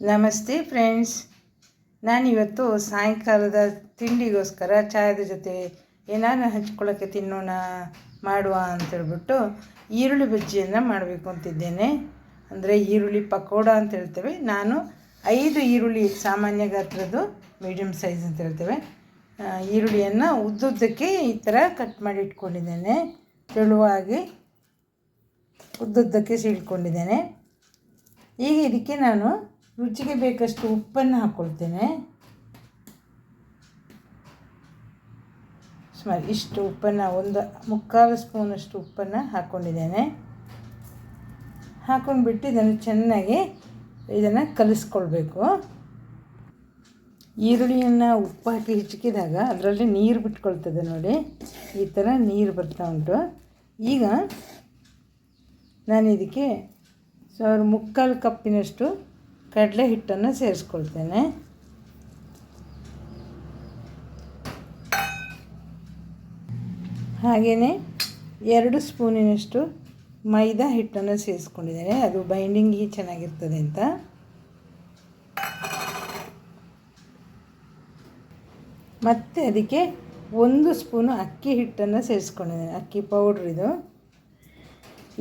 ನಮಸ್ತೆ ಫ್ರೆಂಡ್ಸ್. ನಾನಿವತ್ತು ಸಾಯಂಕಾಲದ ತಿಂಡಿಗೋಸ್ಕರ ಚಾಯದ ಜೊತೆ ಏನಾನ ಹಂಚ್ಕೊಳ್ಳೋಕ್ಕೆ ತಿನ್ನೋಣ, ಮಾಡುವ ಅಂತೇಳ್ಬಿಟ್ಟು ಈರುಳ್ಳಿ ಬಜ್ಜಿಯನ್ನು ಮಾಡಬೇಕು ಅಂತಿದ್ದೇನೆ. ಅಂದರೆ ಈರುಳ್ಳಿ ಪಕೋಡ ಅಂತ ಹೇಳ್ತೇವೆ. ನಾನು ಐದು ಈರುಳ್ಳಿ ಸಾಮಾನ್ಯ ಗಾತ್ರದ್ದು ಮೀಡಿಯಮ್ ಸೈಜ್ ಅಂತ ಹೇಳ್ತೇವೆ. ಈರುಳ್ಳಿಯನ್ನು ಉದ್ದುದ್ದಕ್ಕೆ ಈ ಥರ ಕಟ್ ಮಾಡಿ ಇಟ್ಕೊಂಡಿದ್ದೇನೆ. ತೆಳುವಾಗಿ ಉದ್ದುದ್ದಕ್ಕೆ ಸೀಳ್ಕೊಂಡಿದ್ದೇನೆ. ಈಗ ಇದಕ್ಕೆ ನಾನು ರುಚಿಗೆ ಬೇಕಷ್ಟು ಉಪ್ಪನ್ನು ಹಾಕ್ಕೊಳ್ತೇನೆ ಸುಮಾರು ಇಷ್ಟು ಉಪ್ಪನ್ನು, ಒಂದು ಮುಕ್ಕಾಲು ಸ್ಪೂನಷ್ಟು ಉಪ್ಪನ್ನು ಹಾಕ್ಕೊಂಡಿದ್ದೇನೆ ಹಾಕ್ಕೊಂಡ್ಬಿಟ್ಟು ಇದನ್ನು ಚೆನ್ನಾಗಿ ಇದನ್ನು ಕಲಿಸ್ಕೊಳ್ಬೇಕು. ಈರುಳ್ಳಿಯನ್ನು ಉಪ್ಪು ಹಾಕಿ ಹಿಚ್ಕಿದಾಗ ಅದರಲ್ಲಿ ನೀರು ಬಿಟ್ಕೊಳ್ತದೆ ನೋಡಿ. ಈ ಥರ ನೀರು ಬರ್ತಾ ಉಂಟು. ಈಗ ನಾನು ಇದಕ್ಕೆ ಸಾವಿರ ಮುಕ್ಕಾಲು ಕಪ್ಪಿನಷ್ಟು ಕಡಲೆ ಹಿಟ್ಟನ್ನು ಸೇರಿಸ್ಕೊಳ್ತೇನೆ. ಹಾಗೆಯೇ ಎರಡು ಸ್ಪೂನಿನಷ್ಟು ಮೈದಾ ಹಿಟ್ಟನ್ನು ಸೇರಿಸ್ಕೊಂಡಿದ್ದೇನೆ. ಅದು ಬೈಂಡಿಂಗಿಗೆ ಚೆನ್ನಾಗಿರ್ತದೆ ಅಂತ. ಮತ್ತು ಅದಕ್ಕೆ ಒಂದು ಸ್ಪೂನು ಅಕ್ಕಿ ಹಿಟ್ಟನ್ನು ಸೇರಿಸ್ಕೊಂಡಿದ್ದೇನೆ. ಅಕ್ಕಿ ಪೌಡ್ರ್ ಇದು.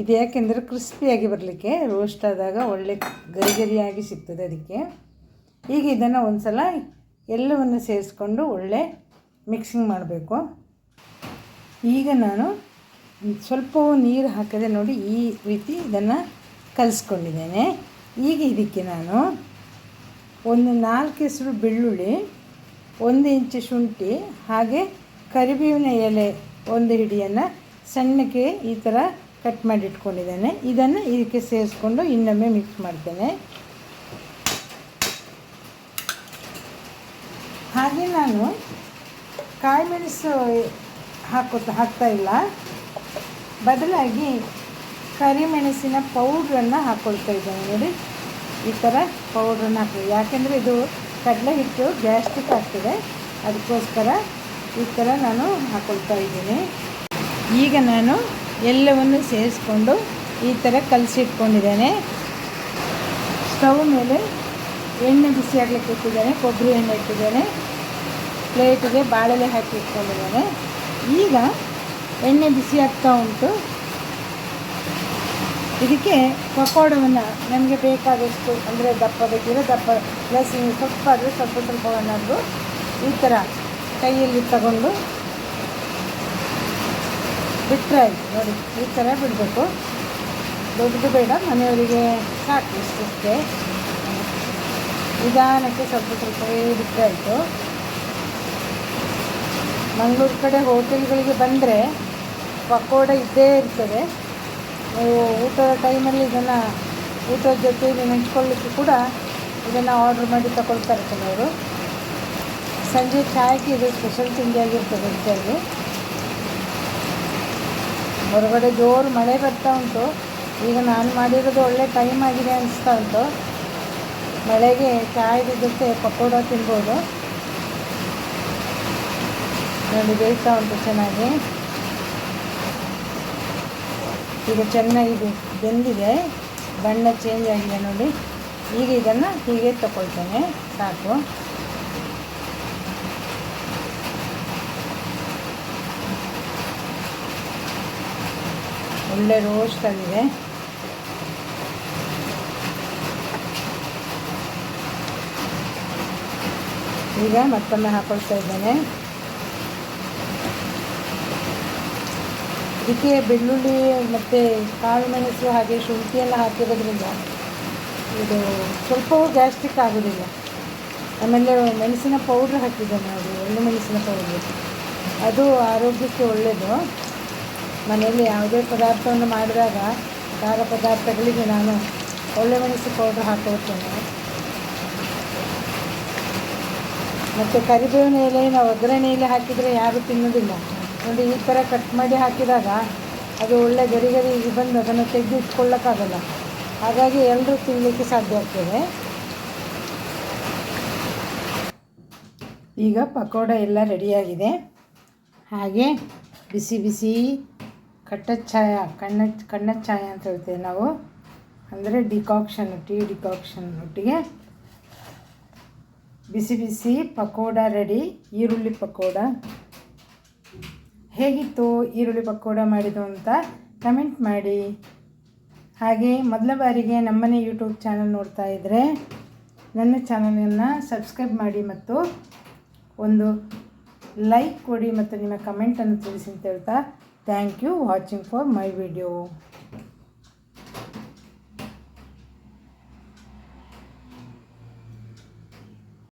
ಇದು ಯಾಕೆಂದರೆ ಕ್ರಿಸ್ಪಿಯಾಗಿ ಬರಲಿಕ್ಕೆ ರೋಸ್ಟ್ ಆದಾಗ ಒಳ್ಳೆ ಗರಿ ಗರಿಯಾಗಿ ಸಿಗ್ತದೆ ಅದಕ್ಕೆ. ಈಗ ಇದನ್ನು ಒಂದು ಸಲ ಎಲ್ಲವನ್ನು ಸೇರಿಸ್ಕೊಂಡು ಒಳ್ಳೆ ಮಿಕ್ಸಿಂಗ್ ಮಾಡಬೇಕು. ಈಗ ನಾನು ಸ್ವಲ್ಪವೂ ನೀರು ಹಾಕದೆ ನೋಡಿ ಈ ರೀತಿ ಇದನ್ನು ಕಲಿಸ್ಕೊಂಡಿದ್ದೇನೆ. ಈಗ ಇದಕ್ಕೆ ನಾನು ಒಂದು ನಾಲ್ಕು ಹೆಸರು ಬೆಳ್ಳುಳ್ಳಿ, ಒಂದು ಇಂಚು ಶುಂಠಿ, ಹಾಗೆ ಕರಿಬೇವಿನ ಎಲೆ ಒಂದು ಹಿಡಿಯನ್ನು ಸಣ್ಣಕ್ಕೆ ಈ ಥರ ಕಟ್ ಮಾಡಿ ಇಟ್ಕೊಂಡಿದ್ದೇನೆ ಇದನ್ನು ಇದಕ್ಕೆ ಸೇರಿಸ್ಕೊಂಡು ಇನ್ನೊಮ್ಮೆ ಮಿಕ್ಸ್ ಮಾಡ್ತೇನೆ. ಹಾಗೆ ನಾನು ಕಾಯಿ ಮೆಣಸು ಹಾಕೋತ ಹಾಕ್ತಾ ಇಲ್ಲ. ಬದಲಾಗಿ ಕರಿಮೆಣಸಿನ ಪೌಡ್ರನ್ನು ಹಾಕ್ಕೊಳ್ತಾ ಇದ್ದೇನೆ. ನೋಡಿ, ಈ ಥರ ಪೌಡ್ರನ್ನು ಹಾಕ್ತೀವಿ ಯಾಕೆಂದರೆ ಇದು ಕಡಲೆ ಹಿಟ್ಟು ಗ್ಯಾಸ್ಟ್ರಿಕ್ ಆಗ್ತದೆ. ಅದಕ್ಕೋಸ್ಕರ ಈ ಥರ ನಾನು ಹಾಕ್ಕೊಳ್ತಾ ಇದ್ದೀನಿ. ಈಗ ನಾನು ಎಲ್ಲವನ್ನು ಸೇರಿಸ್ಕೊಂಡು ಈ ಥರ ಕಲಸಿಟ್ಕೊಂಡಿದ್ದೇನೆ. ಸ್ಟವ್ ಮೇಲೆ ಎಣ್ಣೆ ಬಿಸಿ ಆಗಲಿಕ್ಕೆ ಇಟ್ಟಿದ್ದೇನೆ, ಕೊಬ್ಬರಿ ಎಣ್ಣೆ ಇಟ್ಟಿದ್ದೇನೆ, ಪ್ಲೇಟಿಗೆ ಬಾಳೆಲೆ ಹಾಕಿ ಇಟ್ಕೊಂಡಿದ್ದೇನೆ. ಈಗ ಎಣ್ಣೆ ಬಿಸಿ ಆಗ್ತಾ ಉಂಟು. ಇದಕ್ಕೆ ಪಕೋಡವನ್ನು ನಮಗೆ ಬೇಕಾದಷ್ಟು, ಅಂದರೆ ದಪ್ಪ ಬೇಕಿದ್ರೆ ದಪ್ಪ ಪ್ಲಸ್ ಸ್ವಲ್ಪ ಆದರೆ ಸ್ವಲ್ಪ ಈ ಥರ ಕೈಯಲ್ಲಿ ತಗೊಂಡು ಬಿಟ್ಟರೆ ಆಯಿತು ನೋಡಿ, ಈ ಥರ ಬಿಡಬೇಕು. ದೊಡ್ಡದು ಬೇಡ, ಮನೆಯವರಿಗೆ ಸಾಕು ಇಷ್ಟೆ ನಿಧಾನಕ್ಕೆ ಸ್ವಲ್ಪ ಸ್ವಲ್ಪ ಬಿಟ್ಟರೆ ಆಯಿತು. ಮಂಗಳೂರು ಕಡೆ ಹೋಟೆಲ್ಗಳಿಗೆ ಬಂದರೆ ಪಕೋಡ ಇದ್ದೇ ಇರ್ತದೆ. ನೀವು ಊಟದ ಟೈಮಲ್ಲಿ ಇದನ್ನು ಊಟದ ಜೊತೆ ನೆಂಚ್ಕೊಳ್ಳಿಕ್ಕೆ ಕೂಡ ಇದನ್ನು ಆರ್ಡ್ರ್ ಮಾಡಿ ತಗೊಳ್ತಾರೆ ಕೆಲವರು. ಸಂಜೆ ಚಾಯ್ಗೆ ಇದು ಸ್ಪೆಷಲ್ ತಿಂಡಿಯಾಗಿರ್ತದೆ ಹೆಚ್ಚಾಗಿ ಹೊರಗಡೆ ಜೋರು ಮಳೆ ಬರ್ತಾ ಉಂಟು. ಈಗ ನಾನು ಮಾಡಿರೋದು ಒಳ್ಳೆ ಟೈಮ್ ಆಗಿದೆ ಅನಿಸ್ತಾ ಉಂಟು. ಮಳೆಗೆ ಚಾಯ್ದ ಜೊತೆ ಪಕೋಡ ತಿನ್ಬೋದು. ನೋಡಿ, ಬೇಯ್ತಾ ಉಂಟು ಚೆನ್ನಾಗಿ. ಈಗ ಚೆನ್ನಾಗಿದೆ, ಬೆಂದಿದೆ. ಬಣ್ಣ ಚೇಂಜ್ ಆಗಿದೆ ನೋಡಿ. ಈಗ ಇದನ್ನು ಹೀಗೆ ತಗೊಳ್ತೇನೆ, ಸಾಕು. ಒಳ್ಳೆ ರೋಸ್ಟ್ ಆಗಿದೆ. ಈಗ ಮತ್ತೊಮ್ಮೆ ಹಾಕೊಳ್ತಾ ಇದ್ದೇನೆ. ಇದಕ್ಕೆ ಬೆಳ್ಳುಳ್ಳಿ ಮತ್ತು ಕಾಳು ಮೆಣಸು ಹಾಗೆ ಶುಂಠಿಯೆಲ್ಲ ಹಾಕಿರೋದ್ರಿಂದ ಇದು ಸ್ವಲ್ಪವೂ ಗ್ಯಾಸ್ಟ್ರಿಕ್ ಆಗೋದಿಲ್ಲ. ಆಮೇಲೆ ಮೆಣಸಿನ ಪೌಡ್ರ್ ಹಾಕಿದ್ದೇನೆ ಅದು, ಎಳ್ಳು ಮೆಣಸಿನ ಪೌಡ್ರ್ ಅದು ಆರೋಗ್ಯಕ್ಕೆ ಒಳ್ಳೆಯದು ಮನೆಯಲ್ಲಿ ಯಾವುದೇ ಪದಾರ್ಥವನ್ನು ಮಾಡಿದಾಗ ಖಾರ ಪದಾರ್ಥಗಳಿಗೆ ನಾನು ಒಳ್ಳೆ ಮೆಣಸು ಪೌಡ್ರ್ ಹಾಕಿರ್ತೇನೆ ಮತ್ತು ಕರಿಬೇವಿನ ಎಲೆ ನಾವು ಒಗ್ಗರಣೆಯಲ್ಲಿ ಹಾಕಿದರೆ ಯಾರೂ ತಿನ್ನೋದಿಲ್ಲ. ಒಂದು ಈ ಥರ ಕಟ್ ಮಾಡಿ ಹಾಕಿದಾಗ ಅದು ಒಳ್ಳೆ ಗರಿ ಗರಿ ಬಂದು ಅದನ್ನು ತೆಗೆದು ಇಟ್ಕೊಳ್ಳೋಕ್ಕಾಗಲ್ಲ ಹಾಗಾಗಿ ಎಲ್ಲರೂ ತಿನ್ನಲಿಕ್ಕೆ ಸಾಧ್ಯ ಆಗ್ತದೆ. ಈಗ ಪಕೋಡ ಎಲ್ಲ ರೆಡಿಯಾಗಿದೆ ಹಾಗೆ ಬಿಸಿ ಬಿಸಿ ಕಟ್ಟಚ್ಚಾಯ ಕಣ್ಣ, ಕಣ್ಣಚ್ಛಾಯ ಅಂತ ಹೇಳ್ತೇವೆ ನಾವು. ಅಂದರೆ ಡಿಕಾಕ್ಷನ್, ಟೀ ಡಿಕಾಕ್ಷನ್ ಒಟ್ಟಿಗೆ. ಬಿಸಿ ಬಿಸಿ ಪಕೋಡ ರೆಡಿ, ಈರುಳ್ಳಿ ಪಕೋಡ. ಹೇಗಿತ್ತು ಈರುಳ್ಳಿ ಪಕೋಡ ಮಾಡಿದ್ದು ಅಂತ ಕಮೆಂಟ್ ಮಾಡಿ. ಹಾಗೆ ಮೊದಲ ಬಾರಿಗೆ ನಮ್ಮನೆ ಯೂಟ್ಯೂಬ್ ಚಾನಲ್ ನೋಡ್ತಾ ಇದ್ದರೆ ನನ್ನ ಚಾನಲನ್ನು ಸಬ್ಸ್ಕ್ರೈಬ್ ಮಾಡಿ ಮತ್ತು ಒಂದು ಲೈಕ್ ಕೊಡಿ ಮತ್ತು ನಿಮ್ಮ ಕಮೆಂಟನ್ನು ತಿಳಿಸಿ ಅಂತ ಹೇಳ್ತಾ thank you watching for my video